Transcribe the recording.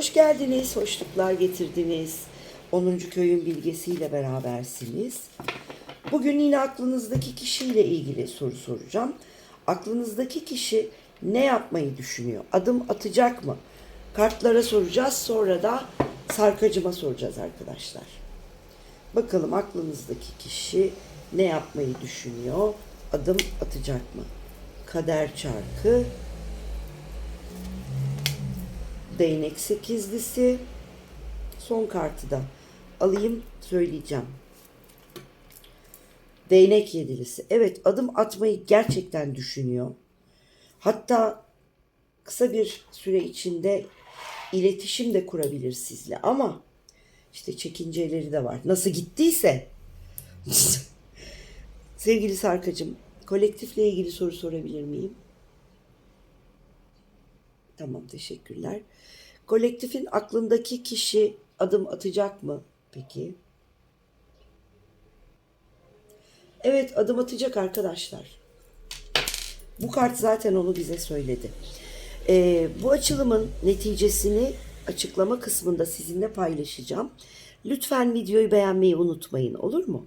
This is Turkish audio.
Hoş geldiniz, hoşluklar getirdiniz. 10. köyün bilgesiyle berabersiniz. Bugün yine aklınızdaki kişiyle ilgili soru soracağım. Aklınızdaki kişi ne yapmayı düşünüyor? Adım atacak mı? Kartlara soracağız, sonra da sarkacıma soracağız arkadaşlar. Bakalım aklınızdaki kişi ne yapmayı düşünüyor? Adım atacak mı? Kader çarkı, değnek sekizlisi, son kartı da alayım söyleyeceğim. Değnek yedilisi. Evet adım atmayı gerçekten düşünüyor. Hatta kısa bir süre içinde iletişim de kurabilir sizle ama işte çekinceleri de var. Nasıl gittiyse. Sevgili Sarkacığım, kolektifle ilgili soru sorabilir miyim? Tamam, teşekkürler. Kolektifin aklındaki kişi adım atacak mı peki? Evet, adım atacak arkadaşlar. Bu kart zaten onu bize söyledi. Ee, bu açılımın neticesini açıklama kısmında sizinle paylaşacağım. Lütfen videoyu beğenmeyi unutmayın olur mu?